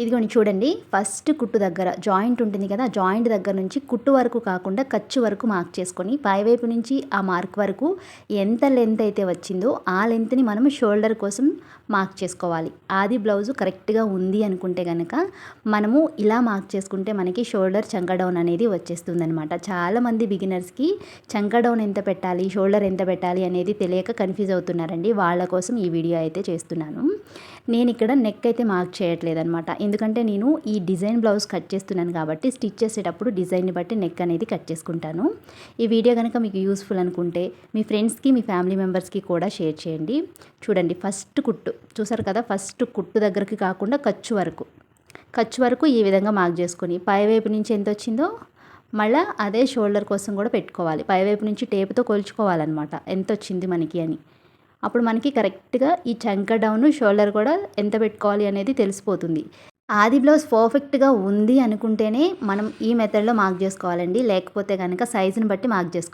ఇదిగోండి చూడండి ఫస్ట్ కుట్టు దగ్గర జాయింట్ ఉంటుంది కదా జాయింట్ దగ్గర నుంచి కుట్టు వరకు కాకుండా ఖర్చు వరకు మార్క్ చేసుకొని పైవైపు నుంచి ఆ మార్క్ వరకు ఎంత లెంత్ అయితే వచ్చిందో ఆ లెంత్ని మనం షోల్డర్ కోసం మార్క్ చేసుకోవాలి. ఆది బ్లౌజు కరెక్ట్గా ఉంది అనుకుంటే కనుక మనము ఇలా మార్క్ చేసుకుంటే మనకి షోల్డర్ చంక డౌన్ అనేది వచ్చేస్తుంది అనమాట చాలామంది బిగినర్స్కి చంక డౌన్ ఎంత పెట్టాలి షోల్డర్ ఎంత పెట్టాలి అనేది తెలియక కన్ఫ్యూజ్ అవుతున్నారండి. వాళ్ళ కోసం ఈ వీడియో అయితే చేస్తున్నాను. నేను ఇక్కడ నెక్ అయితే మార్క్ చేయట్లేదు అనమాట ఎందుకంటే నేను ఈ డిజైన్ బ్లౌజ్ కట్ చేస్తున్నాను కాబట్టి స్టిచ్ చేసేటప్పుడు డిజైన్ని బట్టి నెక్ అనేది కట్ చేసుకుంటాను. ఈ వీడియో కనుక మీకు యూస్ఫుల్ అనుకుంటే మీ ఫ్రెండ్స్కి మీ ఫ్యామిలీ మెంబర్స్కి కూడా షేర్ చేయండి. చూడండి ఫస్ట్ కుట్టు. చూసారు కదా ఫస్ట్ కుట్టు దగ్గరికి కాకుండా ఖర్చు వరకు. ఖర్చు వరకు ఈ విధంగా మార్క్ చేసుకొని పైవైపు నుంచి ఎంత వచ్చిందో మళ్ళీ అదే షోల్డర్ కోసం కూడా పెట్టుకోవాలి. పైవైపు నుంచి టేపుతో కొలుచుకోవాలన్నమాట. ఎంత వచ్చింది మనకి అని. అప్పుడు మనకి కరెక్ట్గా ఈ చంక డౌన్ షోల్డర్ కూడా ఎంత పెట్టుకోవాలి అనేది తెలిసిపోతుంది. ఆది బ్లౌజ్ పర్ఫెక్ట్గా ఉంది అనుకుంటేనే మనం ఈ మెథడ్లో మార్క్ చేసుకోవాలండి. లేకపోతే కనుక సైజుని బట్టి మార్క్ చేసుకోవాలి